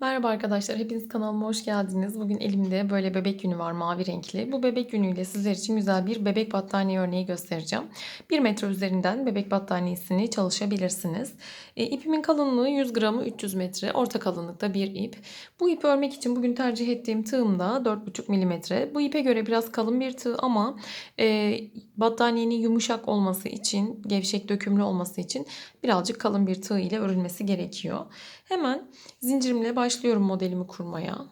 Merhaba arkadaşlar, hepiniz kanalıma hoş geldiniz. Bugün elimde böyle bebek yünü var mavi renkli. Bu bebek yünüyle sizler için güzel bir bebek battaniye örneği göstereceğim. 1 metre üzerinden bebek battaniyesini çalışabilirsiniz. E, ipimin kalınlığı 100 gramı 300 metre, orta kalınlıkta bir ip. Bu ipi örmek için bugün tercih ettiğim tığım da 4,5 milimetre. Bu ipe göre biraz kalın bir tığ ama e, battaniyenin yumuşak olması için, gevşek dökümlü olması için birazcık kalın bir tığ ile örülmesi gerekiyor. Hemen zincirimle başlıyorum modelimi kurmaya.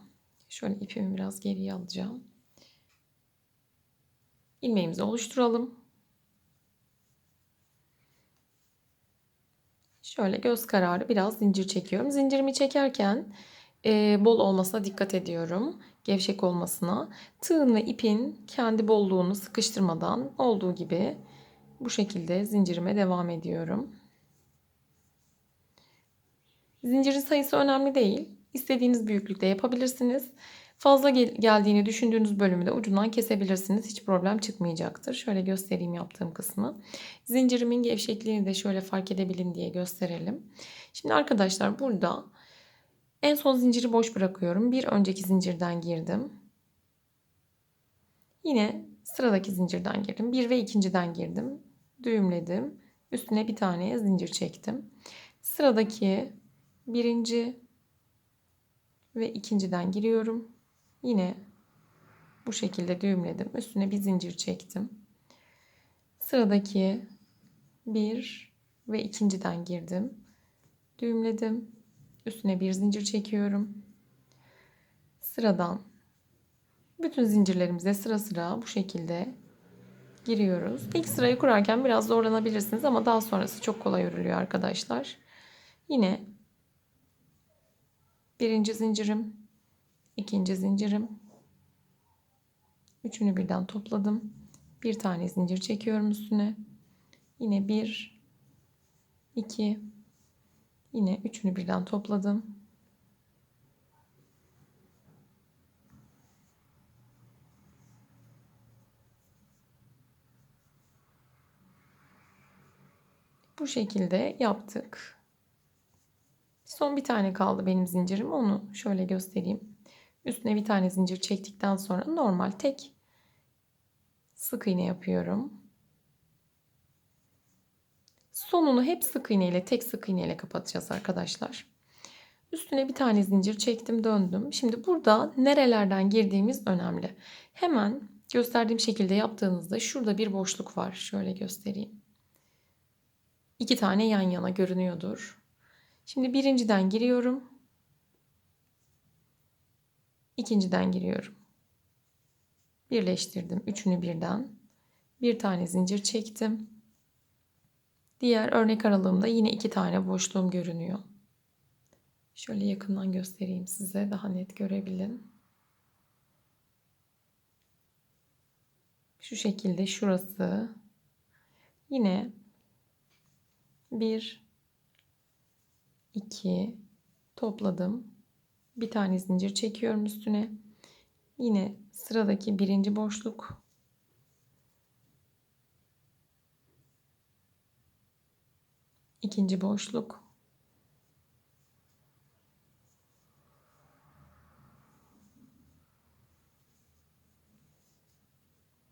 Şöyle ipimi biraz geriye alacağım. İlmeğimizi oluşturalım. Şöyle göz kararı biraz zincir çekiyorum. Zincirimi çekerken e, bol olmasına dikkat ediyorum. Gevşek olmasına. Tığın ve ipin kendi bolluğunu sıkıştırmadan olduğu gibi bu şekilde zincirime devam ediyorum. Zincirin sayısı önemli değil. İstediğiniz büyüklükte yapabilirsiniz. Fazla gel- geldiğini düşündüğünüz bölümü de ucundan kesebilirsiniz. Hiç problem çıkmayacaktır. Şöyle göstereyim yaptığım kısmı. Zincirimin gevşekliğini de şöyle fark edebilin diye gösterelim. Şimdi arkadaşlar burada en son zinciri boş bırakıyorum. Bir önceki zincirden girdim. Yine sıradaki zincirden girdim. Bir ve ikinciden girdim. Düğümledim. Üstüne bir tane zincir çektim. Sıradaki birinci ve ikinciden giriyorum. Yine bu şekilde düğümledim. Üstüne bir zincir çektim. Sıradaki bir ve ikinciden girdim. Düğümledim. Üstüne bir zincir çekiyorum. Sıradan bütün zincirlerimize sıra sıra bu şekilde giriyoruz. İlk sırayı kurarken biraz zorlanabilirsiniz ama daha sonrası çok kolay örülüyor arkadaşlar. Yine birinci zincirim, ikinci zincirim, üçünü birden topladım. Bir tane zincir çekiyorum üstüne. Yine bir, iki, yine üçünü birden topladım. Bu şekilde yaptık. Son bir tane kaldı benim zincirim. Onu şöyle göstereyim. Üstüne bir tane zincir çektikten sonra normal tek sık iğne yapıyorum. Sonunu hep sık iğne ile tek sık iğne ile kapatacağız arkadaşlar. Üstüne bir tane zincir çektim döndüm. Şimdi burada nerelerden girdiğimiz önemli. Hemen gösterdiğim şekilde yaptığınızda şurada bir boşluk var. Şöyle göstereyim. İki tane yan yana görünüyordur. Şimdi birinciden giriyorum. İkinciden giriyorum. Birleştirdim. Üçünü birden. Bir tane zincir çektim. Diğer örnek aralığımda yine iki tane boşluğum görünüyor. Şöyle yakından göstereyim size daha net görebilin. Şu şekilde şurası. Yine bir 2 topladım. Bir tane zincir çekiyorum üstüne. Yine sıradaki birinci boşluk. ikinci boşluk.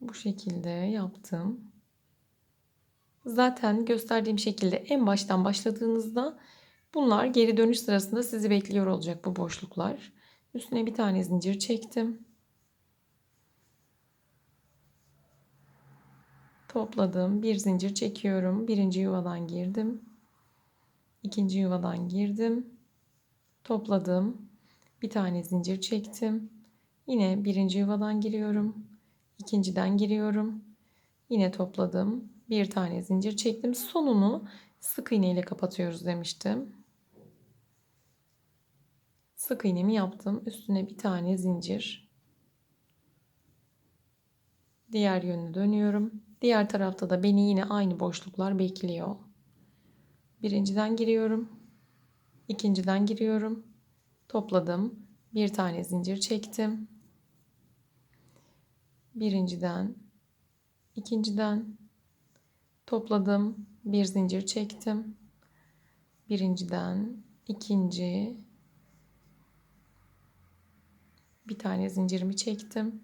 Bu şekilde yaptım. Zaten gösterdiğim şekilde en baştan başladığınızda Bunlar geri dönüş sırasında sizi bekliyor olacak bu boşluklar. Üstüne bir tane zincir çektim. Topladım. Bir zincir çekiyorum. Birinci yuvadan girdim. İkinci yuvadan girdim. Topladım. Bir tane zincir çektim. Yine birinci yuvadan giriyorum. İkinciden giriyorum. Yine topladım. Bir tane zincir çektim. Sonunu sık iğne ile kapatıyoruz demiştim. Sık iğnemi yaptım. Üstüne bir tane zincir. Diğer yönünü dönüyorum. Diğer tarafta da beni yine aynı boşluklar bekliyor. Birinciden giriyorum. ikinciden giriyorum. Topladım. Bir tane zincir çektim. Birinciden, ikinciden topladım. Bir zincir çektim. Birinciden, ikinci, Bir tane zincirimi çektim.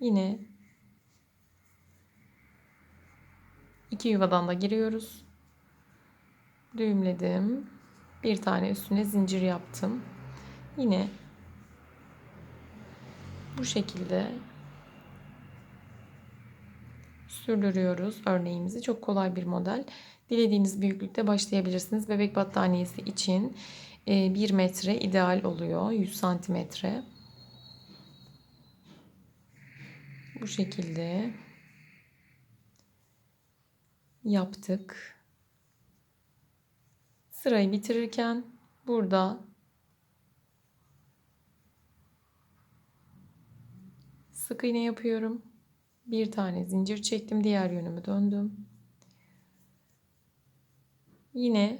Yine iki yuvadan da giriyoruz. Düğümledim. Bir tane üstüne zincir yaptım. Yine bu şekilde sürdürüyoruz örneğimizi. Çok kolay bir model. Dilediğiniz büyüklükte başlayabilirsiniz. Bebek battaniyesi için 1 metre ideal oluyor. 100 santimetre. Bu şekilde yaptık. Sırayı bitirirken burada sık iğne yapıyorum. Bir tane zincir çektim. Diğer yönümü döndüm. Yine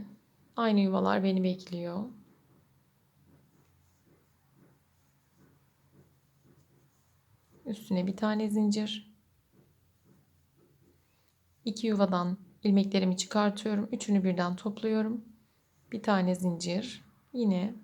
aynı yuvalar beni bekliyor. Üstüne bir tane zincir. İki yuvadan ilmeklerimi çıkartıyorum. Üçünü birden topluyorum. Bir tane zincir. Yine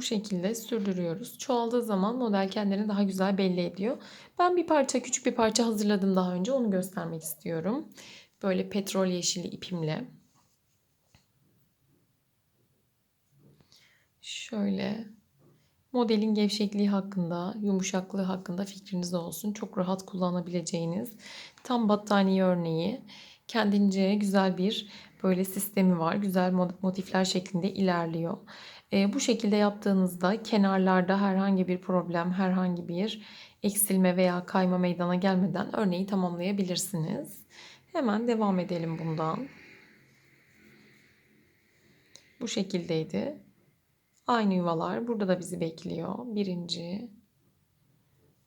bu şekilde sürdürüyoruz. Çoğaldığı zaman model kendini daha güzel belli ediyor. Ben bir parça, küçük bir parça hazırladım daha önce. Onu göstermek istiyorum. Böyle petrol yeşili ipimle. Şöyle modelin gevşekliği hakkında, yumuşaklığı hakkında fikriniz olsun. Çok rahat kullanabileceğiniz tam battaniye örneği. Kendince güzel bir böyle sistemi var. Güzel motifler şeklinde ilerliyor. E, bu şekilde yaptığınızda kenarlarda herhangi bir problem, herhangi bir eksilme veya kayma meydana gelmeden örneği tamamlayabilirsiniz. Hemen devam edelim bundan. Bu şekildeydi. Aynı yuvalar burada da bizi bekliyor. Birinci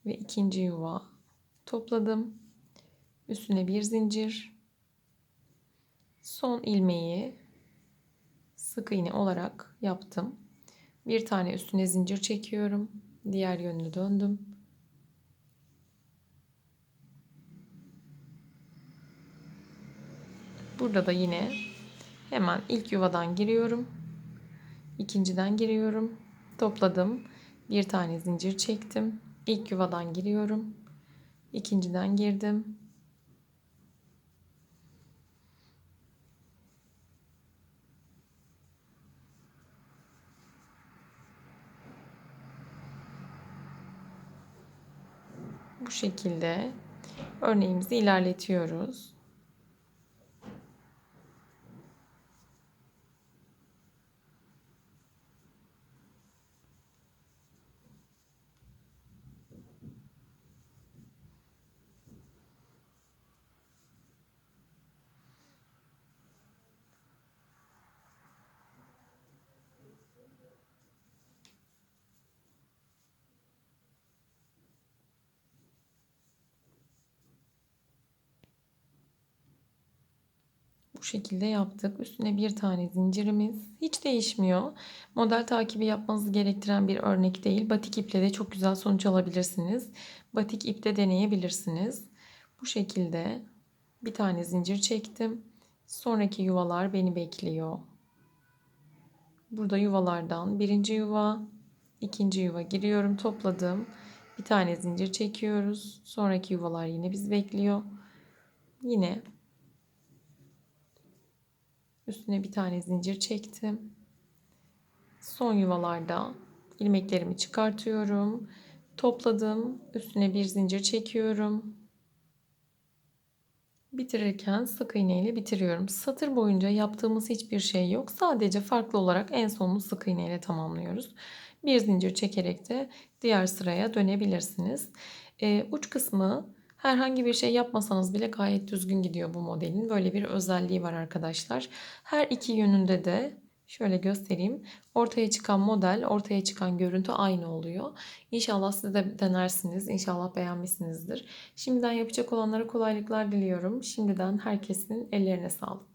ve ikinci yuva topladım. Üstüne bir zincir. Son ilmeği sık iğne olarak yaptım. Bir tane üstüne zincir çekiyorum. Diğer yönünü döndüm. Burada da yine hemen ilk yuvadan giriyorum. İkinciden giriyorum. Topladım. Bir tane zincir çektim. İlk yuvadan giriyorum. İkinciden girdim. Bu şekilde örneğimizi ilerletiyoruz. Bu şekilde yaptık. Üstüne bir tane zincirimiz. Hiç değişmiyor. Model takibi yapmanızı gerektiren bir örnek değil. Batik iple de çok güzel sonuç alabilirsiniz. Batik ipte deneyebilirsiniz. Bu şekilde bir tane zincir çektim. Sonraki yuvalar beni bekliyor. Burada yuvalardan birinci yuva, ikinci yuva giriyorum, topladım. Bir tane zincir çekiyoruz. Sonraki yuvalar yine biz bekliyor. Yine Üstüne bir tane zincir çektim. Son yuvalarda ilmeklerimi çıkartıyorum. Topladım. Üstüne bir zincir çekiyorum. Bitirirken sık iğne ile bitiriyorum. Satır boyunca yaptığımız hiçbir şey yok. Sadece farklı olarak en sonunu sık iğne ile tamamlıyoruz. Bir zincir çekerek de diğer sıraya dönebilirsiniz. Ee, uç kısmı Herhangi bir şey yapmasanız bile gayet düzgün gidiyor bu modelin. Böyle bir özelliği var arkadaşlar. Her iki yönünde de Şöyle göstereyim. Ortaya çıkan model, ortaya çıkan görüntü aynı oluyor. İnşallah siz de denersiniz. İnşallah beğenmişsinizdir. Şimdiden yapacak olanlara kolaylıklar diliyorum. Şimdiden herkesin ellerine sağlık.